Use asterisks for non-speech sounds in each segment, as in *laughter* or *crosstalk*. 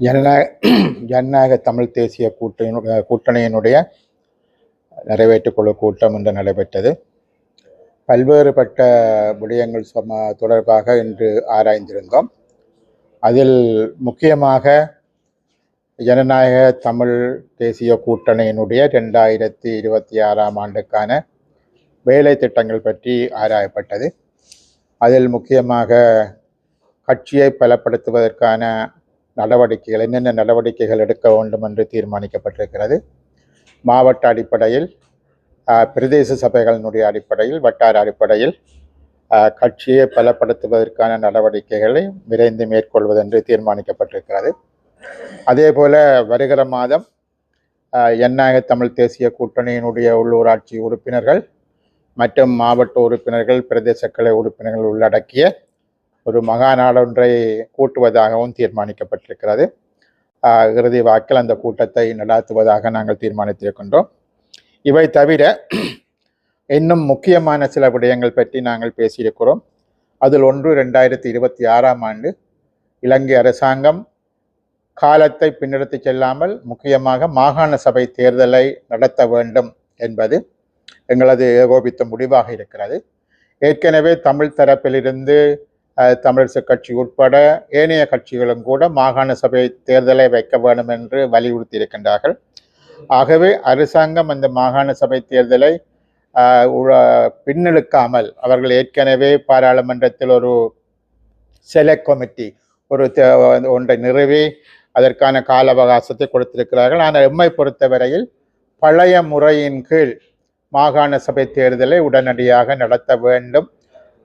ஜனநாயக *clears throat* ஜனநாயக தமிழ் தேசிய கூட்டணி கூட்டணியினுடைய நிறைவேற்றுக் குழு கூட்டம் இன்று நடைபெற்றது. பல்வேறுபட்ட விடயங்கள் சம தொடர்பாக இன்று ஆராய்ந்திருந்தோம். அதில் முக்கியமாக ஜனநாயக தமிழ் தேசிய கூட்டணியினுடைய ரெண்டாயிரத்தி இருபத்தி ஆறாம் ஆண்டுக்கான வேலை திட்டங்கள் பற்றி ஆராயப்பட்டது. அதில் முக்கியமாக கட்சியை பலப்படுத்துவதற்கான நடவடிக்கைகள் என்னென்ன நடவடிக்கைகள் எடுக்க வேண்டும் என்று தீர்மானிக்கப்பட்டிருக்கிறது. மாவட்ட அடிப்படையில் பிரதேச சபைகளினுடைய அடிப்படையில் வட்டார அடிப்படையில் கட்சியை பலப்படுத்துவதற்கான நடவடிக்கைகளை விரைந்து மேற்கொள்வது என்று தீர்மானிக்கப்பட்டிருக்கிறது. அதே போல வருகிற மாதம் எண்ணாயக தமிழ் தேசிய கூட்டணியினுடைய உள்ளூராட்சி உறுப்பினர்கள் மற்றும் மாவட்ட உறுப்பினர்கள் பிரதேச கலை உறுப்பினர்கள் உள்ளடக்கிய ஒரு மகா நாடொன்றை கூட்டுவதாகவும் தீர்மானிக்கப்பட்டிருக்கிறது. இறுதி வாக்கில் அந்த கூட்டத்தை நடாத்துவதாக நாங்கள் தீர்மானித்திருக்கின்றோம். இவை தவிர இன்னும் முக்கியமான சில விடயங்கள் பற்றி நாங்கள் பேசியிருக்கிறோம். அதில் ஒன்று ரெண்டாயிரத்தி இருபத்தி ஆறாம் ஆண்டு இலங்கை அரசாங்கம் காலத்தை பின்னெடுத்து செல்லாமல் முக்கியமாக மாகாண சபை தேர்தலை நடத்த வேண்டும் என்பது எங்களது ஏகோபித்த முடிவாக இருக்கிறது. ஏற்கனவே தமிழ் தரப்பிலிருந்து தமிழரசு கட்சி உட்பட ஏனைய கட்சிகளும் கூட மாகாண சபை தேர்தலை வைக்க வேண்டும் என்று வலியுறுத்தி இருக்கின்றார்கள் ஆகவே அரசாங்கம் அந்த மாகாண சபை தேர்தலை பின்னெடுக்காமல் அவர்கள் ஏற்கனவே பாராளுமன்றத்தில் ஒரு செலக்ட் கமிட்டி ஒரு தே- ஒன்றை நிறுவி அதற்கான கால அவகாசத்தை கொடுத்திருக்கிறார்கள். ஆனால் எம்மை பொறுத்தவரையில் பழைய முறையின் கீழ் மாகாண சபை தேர்தலை உடனடியாக நடத்த வேண்டும்.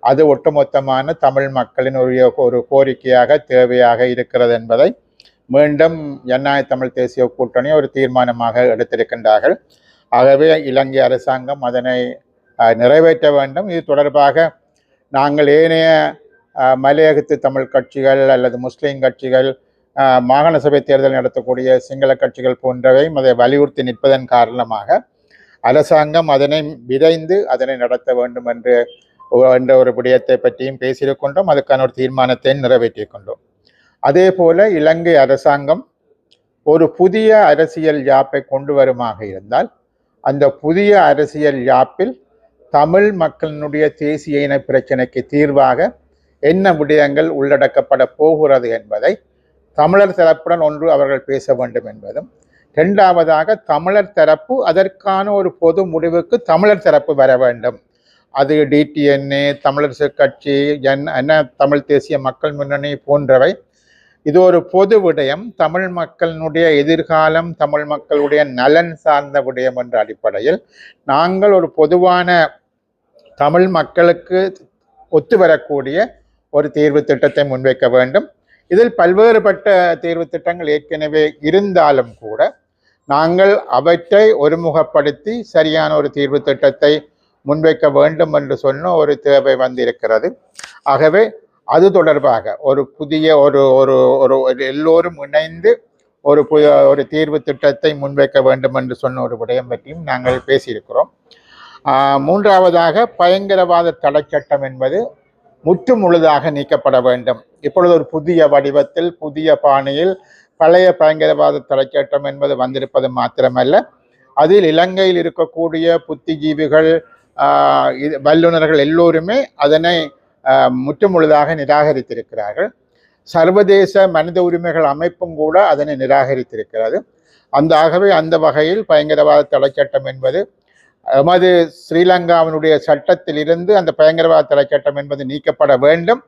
அது ஒட்டுமொத்தமான தமிழ் மக்களின் ஒரு ஒரு கோரிக்கையாக தேவையாக இருக்கிறது என்பதை மீண்டும் ஜனநாயக தமிழ் தேசிய கூட்டணி ஒரு தீர்மானமாக எடுத்திருக்கின்றார்கள். ஆகவே இலங்கை அரசாங்கம் அதனை நிறைவேற்ற வேண்டும். இது தொடர்பாக நாங்கள் ஏனைய மலையகத்து தமிழ் கட்சிகள் அல்லது முஸ்லீம் கட்சிகள் மாகாண சபை தேர்தல் நடத்தக்கூடிய சிங்கள கட்சிகள் போன்றவையும் அதை வலியுறுத்தி நிற்பதன் காரணமாக அரசாங்கம் அதனை விரைந்து அதனை நடத்த வேண்டும் என்று என்ற ஒரு விடயத்தை பற்றியும் பேசியிருக்கின்றோம் அதுக்கான ஒரு தீர்மானத்தை நிறைவேற்றியிருக்கின்றோம். அதே போல இலங்கை அரசாங்கம் ஒரு புதிய அரசியல் யாப்பை கொண்டு வருமாக இருந்தால் அந்த புதிய அரசியல் யாப்பில் தமிழ் மக்களினுடைய தேசிய இன பிரச்சனைக்கு தீர்வாக என்ன விடயங்கள் உள்ளடக்கப்பட போகிறது என்பதை தமிழர் தரப்புடன் ஒன்று அவர்கள் பேச வேண்டும் என்பதும் இரண்டாவதாக தமிழர் தரப்பு அதற்கான ஒரு பொது முடிவுக்கு தமிழர் தரப்பு வர வேண்டும். அது டிடிஎன்ஏ தமிழரசு கட்சி என் என்ன தமிழ் தேசிய மக்கள் முன்னணி போன்றவை. இது ஒரு பொது விடயம். தமிழ் மக்களினுடைய எதிர்காலம் தமிழ் மக்களுடைய நலன் சார்ந்த விடயம் என்ற அடிப்படையில் நாங்கள் ஒரு பொதுவான தமிழ் மக்களுக்கு ஒத்து வரக்கூடிய ஒரு தீர்வு திட்டத்தை முன்வைக்க வேண்டும். இதில் பல்வேறுபட்ட தீர்வு திட்டங்கள் ஏற்கனவே இருந்தாலும் கூட நாங்கள் அவற்றை ஒருமுகப்படுத்தி சரியான ஒரு தீர்வு திட்டத்தை முன்வைக்க வேண்டும் என்று சொன்ன ஒரு தேவை வந்திருக்கிறது. ஆகவே அது தொடர்பாக ஒரு புதிய ஒரு ஒரு ஒரு ஒரு எல்லோரும் இணைந்து ஒரு பு ஒரு தீர்வு திட்டத்தை முன்வைக்க வேண்டும் என்று சொன்ன ஒரு விடயம் பற்றியும் நாங்கள் பேசியிருக்கிறோம். மூன்றாவதாக பயங்கரவாத தடைச்சட்டம் என்பது முற்று முழுதாக நீக்கப்பட வேண்டும். இப்பொழுது ஒரு புதிய வடிவத்தில் புதிய பாணியில் பழைய பயங்கரவாத தடைச்சட்டம் என்பது வந்திருப்பது மாத்திரமல்ல. அதில் இலங்கையில் இருக்கக்கூடிய புத்திஜீவிகள் இது- வல்லுநர்கள் எல்லோருமே அதனை முற்றுமுழுதாக நிராகரித்திருக்கிறார்கள். சர்வதேச மனித உரிமைகள் அமைப்பும் கூட அதனை நிராகரித்திருக்கிறது. அந்த ஆகவே அந்த வகையில் பயங்கரவாத தலைச்சட்டம் என்பது எமது ஸ்ரீலங்காவினுடைய சட்டத்திலிருந்து அந்த பயங்கரவாத தலைச்சட்டம் என்பது நீக்கப்பட வேண்டும்.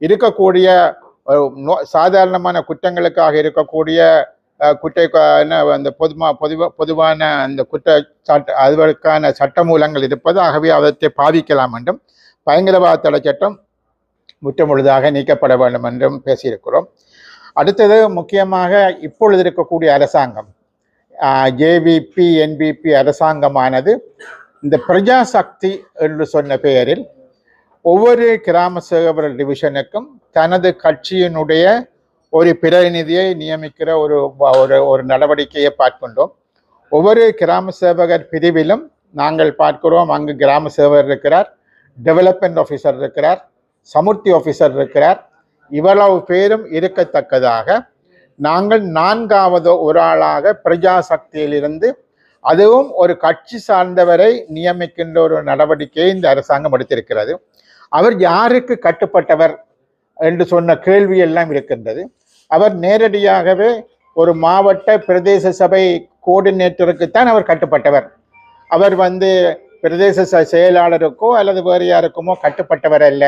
இருக்கக்கூடிய நோ- சாதாரணமான குற்றங்களுக்காக இருக்கக்கூடிய குற்ற என்ன அந்த பொதுமா பொதுவா பொதுவான அந்த குற்ற சட்ட அதற்கான சட்டமூலங்கள் இருப்பது ஆகவே அவற்றை பாவிக்கலாம் என்றும் பயங்கரவாத தடை சட்டம் முற்றமுழுதாக நீக்கப்பட வேண்டும் என்றும் பேசியிருக்கிறோம். அடுத்தது முக்கியமாக இப்பொழுது இருக்கக்கூடிய அரசாங்கம் ஜேவிபி என்பிபி அரசாங்கமானது இந்த பிரஜாசக்தி என்று சொன்ன பெயரில் ஒவ்வொரு கிராம சேவகர் டிவிஷனுக்கும் தனது கட்சியினுடைய ஒரு பிரதிநிதியை நியமிக்கிற ஒரு ஒரு ஒரு நடவடிக்கையை பார்க்கின்றோம். ஒவ்வொரு கிராம சேவகர் பிரிவிலும் நாங்கள் பார்க்கிறோம் அங்கு கிராம சேவகர் இருக்கிறார் டெவலப்மெண்ட் ஆஃபீஸர் இருக்கிறார் சமுர்த்தி ஆஃபீஸர் இருக்கிறார். இவ்வளவு பேரும் இருக்கத்தக்கதாக நாங்கள் நான்காவது ஒரு ஆளாக பிரஜா சக்தியிலிருந்து அதுவும் ஒரு கட்சி சார்ந்தவரை நியமிக்கின்ற ஒரு நடவடிக்கையை இந்த அரசாங்கம் எடுத்திருக்கிறது. அவர் யாருக்கு கட்டுப்பட்டவர் என்று சொன்ன கேள்வி எல்லாம் இருக்கின்றது. அவர் நேரடியாகவே ஒரு மாவட்ட பிரதேச சபை கோஆர்டினேட்டருக்குத்தான் அவர் கட்டுப்பட்டவர். அவர் வந்து பிரதேச ச- செயலாளருக்கோ அல்லது வேறு யாருக்குமோ கட்டுப்பட்டவர் அல்ல.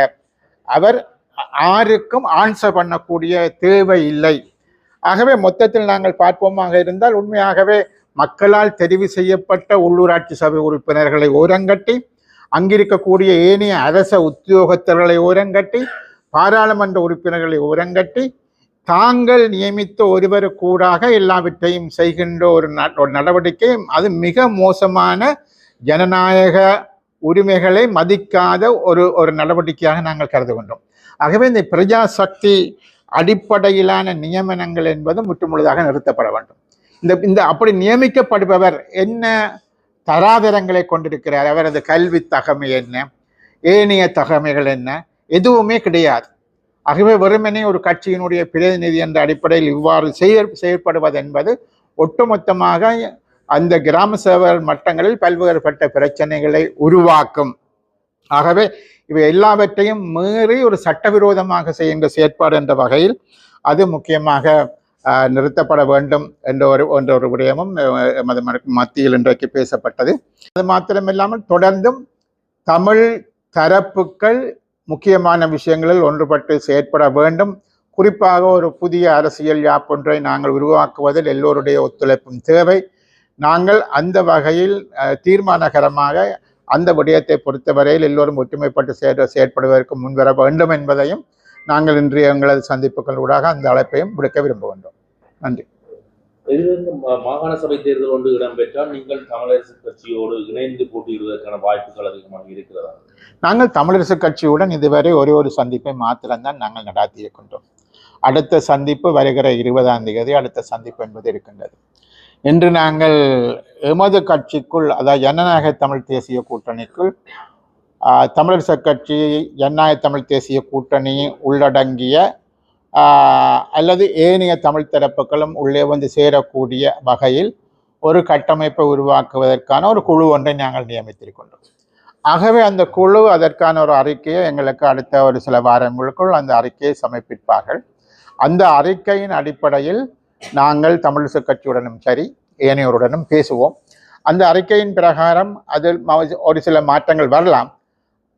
அவர் ஆருக்கும் ஆன்சர் பண்ணக்கூடிய தேவை இல்லை. ஆகவே மொத்தத்தில் நாங்கள் பார்ப்போமாக இருந்தால் உண்மையாகவே மக்களால் தெரிவு செய்யப்பட்ட உள்ளூராட்சி சபை உறுப்பினர்களை ஓரங்கட்டி அங்கிருக்கக்கூடிய ஏனைய அரச உத்தியோகத்தர்களை ஓரங்கட்டி பாராளுமன்ற உறுப்பினர்களை ஓரங்கட்டி தாங்கள் நியமித்த ஒருவர் கூடாக எல்லாவற்றையும் செய்கின்ற ஒரு ஒரு நடவடிக்கை அது மிக மோசமான ஜனநாயக உரிமைகளை மதிக்காத ஒரு ஒரு நடவடிக்கையாக நாங்கள் கருதுகின்றோம். ஆகவே இந்த பிரஜா சக்தி அடிப்படையிலான நியமனங்கள் என்பது முற்றுமுழுதாக நிறுத்தப்பட வேண்டும். இந்த இந்த அப்படி நியமிக்கப்படுபவர் என்ன தராதரங்களை கொண்டிருக்கிறார்? அவரது கல்வி தகமை என்ன? ஏனைய தகமைகள் என்ன? எதுவுமே கிடையாது. ஆகவே வெறுமனே ஒரு கட்சியினுடைய பிரதிநிதி என்ற அடிப்படையில் இவ்வாறு செயற் செயற்படுவது என்பது ஒட்டுமொத்தமாக அந்த கிராம சேவர் மட்டங்களில் பல்வேறுபட்ட பிரச்சனைகளை உருவாக்கும். ஆகவே இவை எல்லாவற்றையும் மீறி ஒரு சட்டவிரோதமாக செய்கின்ற செயற்பாடு என்ற வகையில் அது முக்கியமாக நிறுத்தப்பட வேண்டும் என்ற ஒரு என்ற ஒரு விடயமும் எமது மத்தியில் இன்றைக்கு பேசப்பட்டது. அது மாத்திரமில்லாமல் தொடர்ந்தும் தமிழ் தரப்புக்கள் முக்கியமான விஷயங்களில் ஒன்றுபட்டு செயற்பட வேண்டும். குறிப்பாக ஒரு புதிய அரசியல் யாப்பொன்றை நாங்கள் உருவாக்குவதில் எல்லோருடைய ஒத்துழைப்பும் தேவை. நாங்கள் அந்த வகையில் தீர்மானகரமாக அந்த விடயத்தை பொறுத்தவரையில் எல்லோரும் ஒற்றுமைப்பட்டு சேர் செயற்படுவதற்கு முன்வர வேண்டும் என்பதையும் நாங்கள் இன்றைய எங்களது சந்திப்புகளூடாக அந்த அழைப்பையும் விடுக்க விரும்புகின்றோம். நன்றி. எதிர்ந்து மாகாண சபை தேர்தல் ஒன்று இடம்பெற்றால் நீங்கள் தமிழரசு கட்சியோடு இணைந்து போட்டியிடுவதற்கான வாய்ப்புகள் அதிகமாக இருக்கிறதா? நாங்கள் தமிழரசு கட்சியுடன் இதுவரை ஒரே ஒரு சந்திப்பை மாத்திரம்தான் நாங்கள் நடாத்தி இருக்கின்றோம் அடுத்த சந்திப்பு வருகிற இருபதாம் தேதி அடுத்த சந்திப்பு என்பது இருக்கின்றது. இன்று நாங்கள் எமது கட்சிக்குள் அதாவது ஜனநாயக தமிழ் தேசிய கூட்டணிக்குள் தமிழரசு கட்சி ஜனநாயக தமிழ் தேசிய கூட்டணி உள்ளடங்கிய அல்லது ஏனைய தமிழ் தரப்புகளும் உள்ளே வந்து சேரக்கூடிய வகையில் ஒரு கட்டமைப்பை உருவாக்குவதற்கான ஒரு குழு ஒன்றை நாங்கள் நியமித்திருக்கின்றோம். ஆகவே அந்த குழு அதற்கான ஒரு அறிக்கையை எங்களுக்கு அடுத்த ஒரு சில வாரங்களுக்குள் அந்த அறிக்கையை சமர்ப்பிப்பார்கள். அந்த அறிக்கையின் அடிப்படையில் நாங்கள் தமிழிசை கட்சியுடனும் சரி ஏனையோருடனும் பேசுவோம். அந்த அறிக்கையின் பிரகாரம் அதில் ஒரு சில மாற்றங்கள் வரலாம்.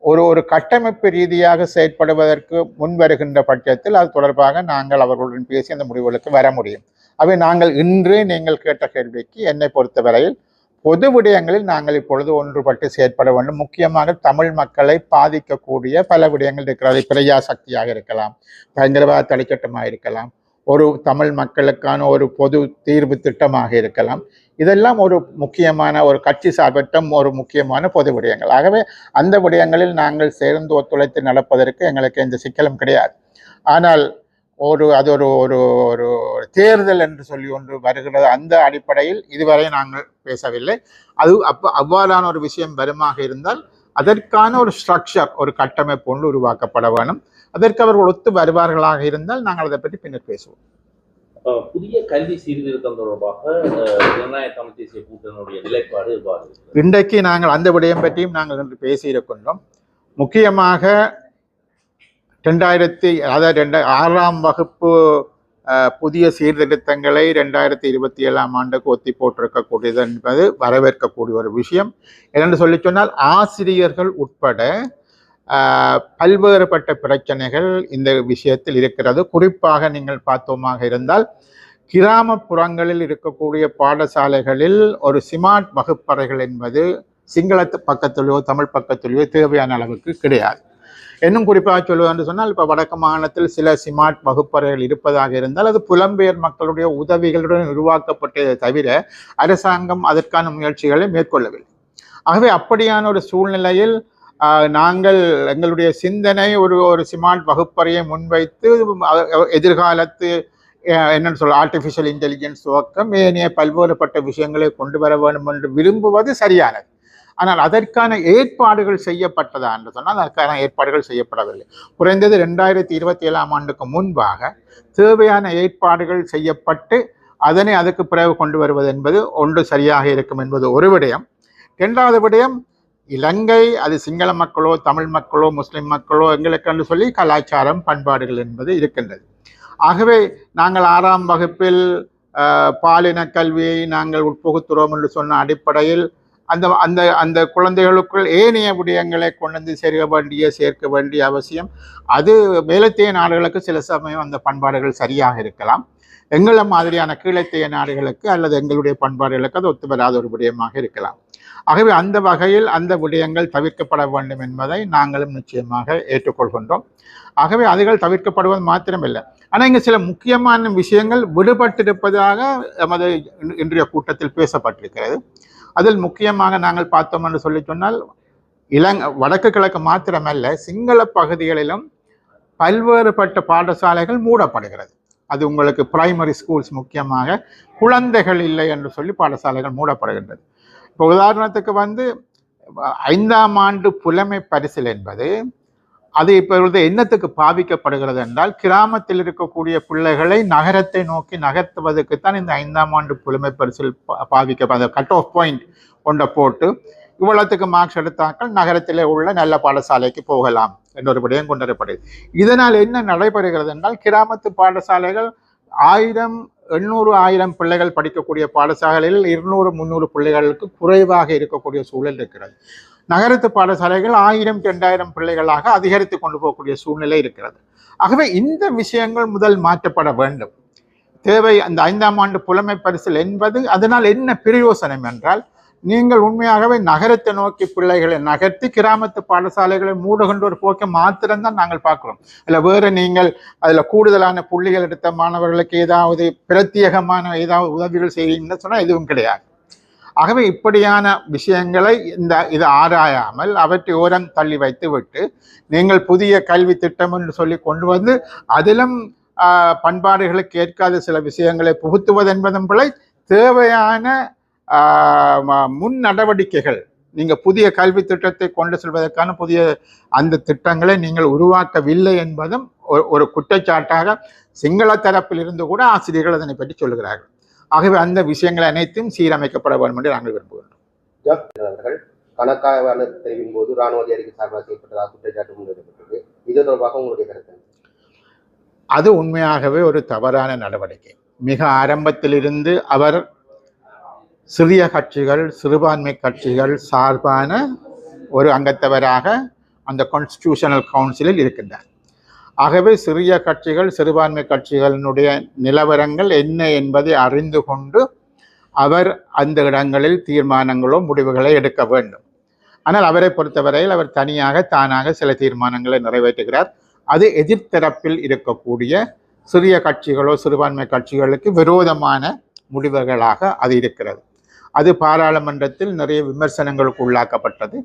ஒரு ஒரு கட்டமைப்பு ரீதியாக செயற்படுவதற்கு முன் வருகின்ற பட்சத்தில் அது தொடர்பாக நாங்கள் அவர்களுடன் பேசி அந்த முடிவுகளுக்கு வர முடியும். அவை நாங்கள் இன்று நீங்கள் கேட்ட கேள்விக்கு என்னை பொறுத்தவரையில் பொது விடயங்களில் நாங்கள் இப்பொழுது ஒன்றுபட்டு செயற்பட வேண்டும். முக்கியமாக தமிழ் மக்களை பாதிக்கக்கூடிய பல விடயங்கள் இருக்கிறது. பிரஜா சக்தியாக இருக்கலாம். பயங்கரவாத தடைச்சட்டமாக இருக்கலாம். ஒரு தமிழ் மக்களுக்கான ஒரு பொது தீர்வு திட்டமாக இருக்கலாம். இதெல்லாம் ஒரு முக்கியமான ஒரு கட்சி சார்பற்றம் ஒரு முக்கியமான பொது விடயங்கள். ஆகவே அந்த விடயங்களில் நாங்கள் சேர்ந்து ஒத்துழைத்து நடப்பதற்கு எங்களுக்கு எந்த சிக்கலும் கிடையாது. ஆனால் ஒரு அது ஒரு ஒரு ஒரு தேர்தல் என்று சொல்லி ஒன்று வருகிறது. அந்த அடிப்படையில் இதுவரை நாங்கள் பேசவில்லை. அது அப்போ அவ்வாறான ஒரு விஷயம் வருமாக இருந்தால் அதற்கான ஒரு ஸ்ட்ரக்சர் ஒரு கட்டமைப்பு ஒன்று உருவாக்கப்பட வேணும் அதற்கு அவர்கள் ஒத்து வருவார்களாக இருந்தால் நாங்கள் அதை பற்றி பின்னர் பேசுவோம். புதிய கல்வி சீர்திருத்தம் தொடர்பாக ஜனநாயக தமிழ் தேசிய கூட்டணியுடைய நிலைப்பாடு இன்றைக்கு நாங்கள் அந்த விடயம் பற்றியும் நாங்கள் இன்று பேசியிருக்கின்றோம் முக்கியமாக ரெண்டாயிரத்தி அதாவது ரெண்டு ஆறாம் வகுப்பு புதிய சீர்திருத்தங்களை ரெண்டாயிரத்தி இருபத்தி ஏழாம் ஆண்டுக்கு ஒத்தி போட்டிருக்கக்கூடியது என்பது வரவேற்கக்கூடிய ஒரு விஷயம். என்னென்று சொல்லி சொன்னால் ஆசிரியர்கள் உட்பட பல்வேறுபட்ட பிரச்சனைகள் இந்த விஷயத்தில் இருக்கிறது. குறிப்பாக நீங்கள் பார்த்தோமாக இருந்தால் கிராமப்புறங்களில் இருக்கக்கூடிய பாடசாலைகளில் ஒரு சிமார்ட் வகுப்பறைகள் என்பது சிங்களத்து பக்கத்திலேயோ தமிழ் பக்கத்திலேயோ தேவையான அளவுக்கு கிடையாது. இன்னும் குறிப்பாக சொல்வதென்று சொன்னால் இப்போ வடக்கு மாநிலத்தில் சில சிமார்ட் வகுப்பறைகள் இருப்பதாக இருந்தால் அது புலம்பெயர் மக்களுடைய உதவிகளுடன் உருவாக்கப்பட்டதை தவிர அரசாங்கம் அதற்கான முயற்சிகளை மேற்கொள்ளவில்லை. ஆகவே அப்படியான ஒரு சூழ்நிலையில் நாங்கள் எங்களுடைய சிந்தனை ஒரு ஒரு சிமாண்ட் வகுப்பறையை முன்வைத்து எதிர்காலத்து என்னன்னு சொல்ல ஆர்டிஃபிஷியல் இன்டெலிஜென்ஸ் துவக்கம் ஏனைய பல்வேறுபட்ட விஷயங்களை கொண்டு வர வேண்டும் என்று விரும்புவது சரியானது. ஆனால் அதற்கான ஏற்பாடுகள் செய்யப்பட்டதா என்று சொன்னால் அதற்கான ஏற்பாடுகள் செய்யப்படவில்லை. குறைந்தது ரெண்டாயிரத்தி இருபத்தி ஏழாம் ஆண்டுக்கு முன்பாக தேவையான ஏற்பாடுகள் செய்யப்பட்டு அதனை அதுக்கு பிறகு கொண்டு வருவது என்பது ஒன்று சரியாக இருக்கும் என்பது ஒரு விடயம். இரண்டாவது விடயம் இலங்கை அது சிங்கள மக்களோ தமிழ் மக்களோ முஸ்லிம் மக்களோ எங்களுக்கென்று சொல்லி கலாச்சாரம் பண்பாடுகள் என்பது இருக்கின்றது. ஆகவே நாங்கள் ஆறாம் வகுப்பில் பாலின கல்வியை நாங்கள் உட்புகுத்துறோம் என்று சொன்ன அடிப்படையில் அந்த அந்த அந்த குழந்தைகளுக்குள் ஏனைய விடயங்களை கொண்டு வந்து சேர்க்க வேண்டிய சேர்க்க வேண்டிய அவசியம். அது மேலத்தைய நாடுகளுக்கு சில சமயம் அந்த பண்பாடுகள் சரியாக இருக்கலாம். எங்களை மாதிரியான கீழத்தைய நாடுகளுக்கு அல்லது எங்களுடைய பண்பாடுகளுக்கு அது ஒத்து வராத ஒரு விடயமாக இருக்கலாம். ஆகவே அந்த வகையில் அந்த விடயங்கள் தவிர்க்கப்பட வேண்டும் என்பதை நாங்களும் நிச்சயமாக ஏற்றுக்கொள்கின்றோம். ஆகவே அதுகள் தவிர்க்கப்படுவது மாத்திரமில்லை. ஆனால் இங்கே சில முக்கியமான விஷயங்கள் விடுபட்டிருப்பதாக எமது இன்றைய கூட்டத்தில் பேசப்பட்டிருக்கிறது. அதில் முக்கியமாக நாங்கள் பார்த்தோம் என்று சொல்லி சொன்னால் இளங் வடக்கு கிழக்கு மாத்திரமல்ல சிங்கள பகுதிகளிலும் பல்வேறுபட்ட பாடசாலைகள் மூடப்படுகிறது. அது உங்களுக்கு பிரைமரி ஸ்கூல்ஸ் முக்கியமாக குழந்தைகள் இல்லை என்று சொல்லி பாடசாலைகள் மூடப்படுகின்றது. இப்போ உதாரணத்துக்கு வந்து ஐந்தாம் ஆண்டு புலமை பரிசில் என்பது அது இப்பொழுது என்னத்துக்கு பாவிக்கப்படுகிறது என்றால் கிராமத்தில் இருக்கக்கூடிய பிள்ளைகளை நகரத்தை நோக்கி நகர்த்துவதற்குத்தான் இந்த ஐந்தாம் ஆண்டு புலமை பரிசில் பா- பாவிக்க கட் ஆஃப் பாயிண்ட் கொண்ட போட்டு இவ்வளோத்துக்கு மார்க்ஸ் எடுத்தாக்கள் நகரத்தில் உள்ள நல்ல பாடசாலைக்கு போகலாம். என்ற ஒரு விடயம் கொண்டு வரப்படுது இதனால் என்ன நடைபெறுகிறது என்றால் கிராமத்து பாடசாலைகள் ஆயிரம் எண்ணூறு ஆயிரம் பிள்ளைகள் படிக்கக்கூடிய பாடசாலைகளில் இருநூறு முந்நூறு பிள்ளைகளுக்கு குறைவாக இருக்கக்கூடிய சூழல் இருக்கிறது நகரத்து பாடசாலைகள் ஆயிரம் ரெண்டாயிரம் பிள்ளைகளாக அதிகரித்து கொண்டு போகக்கூடிய சூழ்நிலை இருக்கிறது ஆகவே இந்த விஷயங்கள் முதல் மாற்றப்பட வேண்டும் தேவை அந்த ஐந்தாம் ஆண்டு புலமை பரிசில் என்பது அதனால் என்ன பிரயோசனம் என்றால் நீங்கள் உண்மையாகவே நகரத்தை நோக்கி பிள்ளைகளை நகர்த்தி கிராமத்து பாடசாலைகளை மூடுகின்ற ஒரு போக்கை மாத்திரம்தான் நாங்கள் பார்க்குறோம். இல்லை வேறு நீங்கள் அதில் கூடுதலான புள்ளிகள் எடுத்த மாணவர்களுக்கு ஏதாவது பிரத்யேகமான ஏதாவது உதவிகள் செய்வீங்கன்னு சொன்னால் எதுவும் கிடையாது. ஆகவே இப்படியான விஷயங்களை இந்த இது ஆராயாமல் அவற்றை ஓரம் தள்ளி வைத்து விட்டு நீங்கள் புதிய கல்வி திட்டம் என்று சொல்லி கொண்டு வந்து அதிலும் பண்பாடுகளை பண்பாடுகளுக்கு ஏற்காத சில விஷயங்களை புகுத்துவது என்பதும் பிழை தேவையான முன் நடவடிக்கைகள். நீங்கள் புதிய கல்வி திட்டத்தை கொண்டு செல்வதற்கான புதிய அந்த திட்டங்களை நீங்கள் உருவாக்கவில்லை என்பதும் ஒரு- குற்றச்சாட்டாக சிங்கள தரப்பில் இருந்து கூட ஆசிரியர்கள் அதனை பற்றி சொல்கிறார்கள் ஆகவே அந்த விஷயங்கள் அனைத்தும் சீரமைக்கப்பட வேண்டும் என்று நாங்கள் விரும்புகிறோம் அவர்கள் கணக்காய்வாளர் தெரிவின் போது ராணுவ அதிகாரிக்கு சார்பாக செய்யப்பட்டதாக குற்றச்சாட்டு முன்வைக்கப்பட்டது இது தொடர்பாக உங்களுடைய கருத்து? அது உண்மையாகவே ஒரு தவறான நடவடிக்கை. மிக ஆரம்பத்திலிருந்து அவர் சிறிய கட்சிகள் சிறுபான்மை கட்சிகள் சார்பான ஒரு அங்கத்தவராக அந்த கான்ஸ்டியூஷனல் கவுன்சிலில் இருக்கின்றார். ஆகவே சிறிய கட்சிகள் சிறுபான்மை கட்சிகளினுடைய நிலவரங்கள் என்ன என்பதை அறிந்து கொண்டு அவர் அந்த இடங்களில் தீர்மானங்களோ முடிவுகளை எடுக்க வேண்டும். ஆனால் அவரை பொறுத்தவரையில் அவர் தனியாக தானாக சில தீர்மானங்களை நிறைவேற்றுகிறார். அது எதிர்த்தரப்பில் இருக்கக்கூடிய சிறிய கட்சிகளோ சிறுபான்மை கட்சிகளுக்கு விரோதமான முடிவுகளாக அது இருக்கிறது. அது பாராளுமன்றத்தில் நிறைய விமர்சனங்களுக்கு உள்ளாக்கப்பட்டது.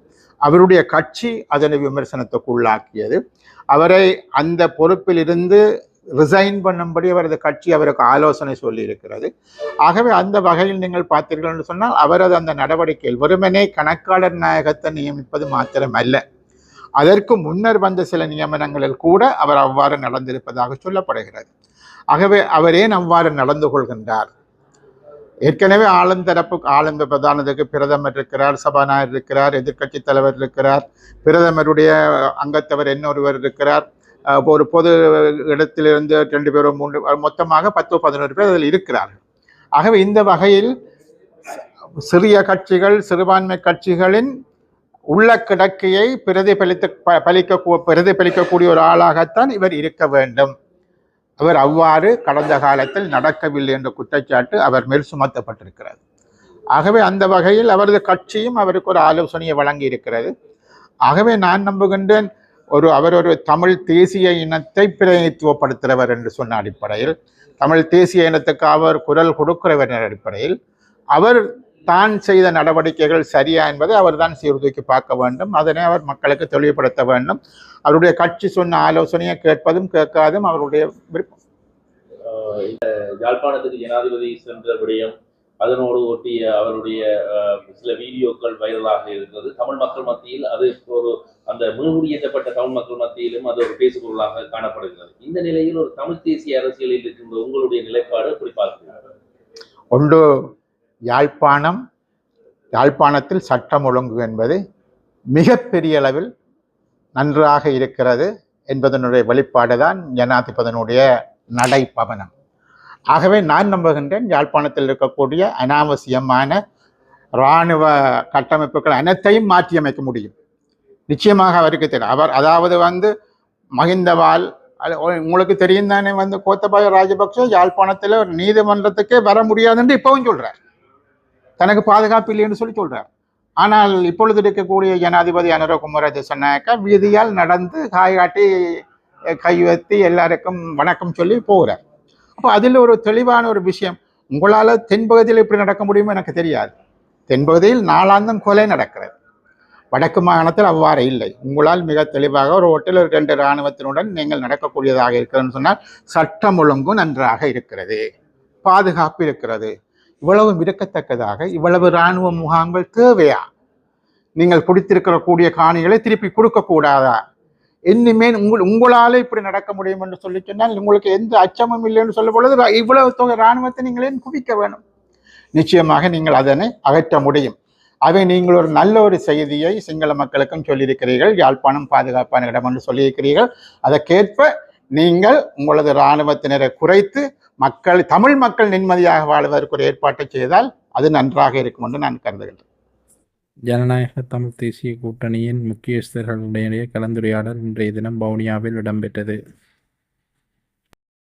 அவருடைய கட்சி அதனை விமர்சனத்துக்கு உள்ளாக்கியது. அவரை அந்த பொறுப்பில் இருந்து ரிசைன் பண்ணும்படி அவரது கட்சி அவருக்கு ஆலோசனை சொல்லி இருக்கிறது ஆகவே அந்த வகையில் நீங்கள் பார்த்தீர்கள் என்று சொன்னால் அவரது அந்த நடவடிக்கையில் வெறுமனே கணக்காளர் நாயகத்தை நியமிப்பது மாத்திரமல்ல. அதற்கு முன்னர் வந்த சில நியமனங்களில் கூட அவர் அவ்வாறு நடந்திருப்பதாக சொல்லப்படுகிறது. ஆகவே அவர் ஏன் அவ்வாறு நடந்து கொள்கின்றார்? ஏற்கனவே ஆளுந்தரப்பு ஆளுங்க பிரதானத்துக்கு பிரதமர் இருக்கிறார் சபாநாயகர் இருக்கிறார் எதிர்க்கட்சி தலைவர் இருக்கிறார் பிரதமருடைய அங்கத்தவர் இன்னொருவர் இருக்கிறார். ஒரு பொது இடத்திலிருந்து ரெண்டு பேரும் மூன்று மொத்தமாக பத்து பதினோரு பேர் அதில் இருக்கிறார்கள். ஆகவே இந்த வகையில் சிறிய கட்சிகள் சிறுபான்மை கட்சிகளின் உள்ள கிடக்கையை பிரதிபலித்து ப- பலிக்க பிரதிபலிக்கக்கூடிய ஒரு ஆளாகத்தான் இவர் இருக்க வேண்டும். அவர் அவ்வாறு கடந்த காலத்தில் நடக்கவில்லை என்ற குற்றச்சாட்டு அவர் மேல் சுமத்தப்பட்டிருக்கிறது. ஆகவே அந்த வகையில் அவரது கட்சியும் அவருக்கு ஒரு ஆலோசனையை வழங்கி இருக்கிறது. ஆகவே நான் நம்புகின்றேன் ஒரு அவர் ஒரு தமிழ் தேசிய இனத்தை பிரதிநிதித்துவப்படுத்துகிறவர் என்று சொன்ன அடிப்படையில் தமிழ் தேசிய இனத்துக்கு அவர் குரல் கொடுக்கிறவர் என்ற அடிப்படையில் அவர் தான் செய்த நடவடிக்கைகள் சரியா என்பதை அவர் தான் சீர்தூக்கி பார்க்க வேண்டும். அதனை அவர் மக்களுக்கு தெளிவுபடுத்த வேண்டும். அவருடைய கட்சி சொன்ன ஆலோசனையை கேட்பதும் கேட்காதும் அவருடைய விருப்பம். யாழ்ப்பாணத்துக்கு ஜனாதிபதி சென்ற விடயம் அதனோடு ஒட்டிய அவருடைய சில வீடியோக்கள் வைரலாக இருக்கிறது தமிழ் மக்கள் மத்தியில் அது ஒரு அந்த மீள்குடியேற்றப்பட்ட தமிழ் மக்கள் மத்தியிலும் அது ஒரு பேசுபொருளாக காணப்படுகிறது. இந்த நிலையில் ஒரு தமிழ் தேசிய அரசியலில் இருக்கின்ற உங்களுடைய நிலைப்பாடு பார்க்கிறீர்கள் ஒன்று யாழ்ப்பாணம் யாழ்ப்பாணத்தில் சட்டம் ஒழுங்கு என்பது மிகப்பெரிய அளவில் நன்றாக இருக்கிறது என்பதனுடைய வெளிப்பாடு தான் ஜனாதிபதியினுடைய நடைபவனம். ஆகவே நான் நம்புகின்றேன் யாழ்ப்பாணத்தில் இருக்கக்கூடிய அனாவசியமான இராணுவ கட்டமைப்புகள் அனைத்தையும் மாற்றியமைக்க முடியும். நிச்சயமாக அவருக்கு தெரியும். அவர் அதாவது வந்து மகிந்தவால் அது உங்களுக்கு தெரியும் தானே வந்து கோத்தபாய ராஜபக்சே யாழ்ப்பாணத்தில் ஒரு நீதிமன்றத்துக்கே வர முடியாதுன்னு இப்பவும் சொல்றார். தனக்கு பாதுகாப்பு இல்லைன்னு சொல்லி சொல்றார். ஆனால் இப்பொழுது இருக்கக்கூடிய ஜனாதிபதி அனுரகுமார திசநாயக்கா வீதியால் நடந்து காய்காட்டி கைவத்தி கை எல்லாருக்கும் வணக்கம் சொல்லி போகிறார். அப்போ அதில் ஒரு தெளிவான ஒரு விஷயம் உங்களால் தென்பகுதியில் இப்படி நடக்க முடியுமோ எனக்கு தெரியாது. தென்பகுதியில் நாளாந்தம் கொலை நடக்கிறது. வடக்கு மாகாணத்தில் அவ்வாறு இல்லை. உங்களால் மிக தெளிவாக ஒரு ஒட்டில் ஒரு ரெண்டு இராணுவத்தினுடன் நீங்கள் நடக்கக்கூடியதாக இருக்கிறதுன்னு சொன்னால் சட்டம் ஒழுங்கும் நன்றாக இருக்கிறது. பாதுகாப்பு இருக்கிறது. இவ்வளவு இருக்கத்தக்கதாக இவ்வளவு இராணுவ முகாம்கள் தேவையா? நீங்கள் பிடித்திருக்கிற கூடிய காணிகளை திருப்பி கொடுக்கக்கூடாதா? இனிமேல் உங்கள் உங்களால் இப்படி நடக்க முடியும் என்று சொல்லி சொன்னால் உங்களுக்கு எந்த அச்சமும் இல்லைன்னு சொல்லும் பொழுது இவ்வளவு தொகை இராணுவத்தை நீங்கள் ஏன் குவிக்க வேணும் நிச்சயமாக நீங்கள் அதனை அகற்ற முடியும். அவை நீங்கள் ஒரு நல்ல ஒரு செய்தியை சிங்கள மக்களுக்கும் சொல்லியிருக்கிறீர்கள் யாழ்ப்பாணம் பாதுகாப்பான இடம் என்று சொல்லியிருக்கிறீர்கள். அதற்கேற்ப நீங்கள் உங்களது இராணுவத்தினரை குறைத்து மக்கள் தமிழ் மக்கள் நிம்மதியாக வாழ்வதற்கு ஒரு ஏற்பாட்டை செய்தால் அது நன்றாக இருக்கும் என்று நான் கருதுகின்றேன். ஜனநாயக தமிழ் தேசிய கூட்டணியின் முக்கியஸ்தர்களுடைய கலந்துரையாடல் இன்றைய தினம் வவுனியாவில் இடம்பெற்றது.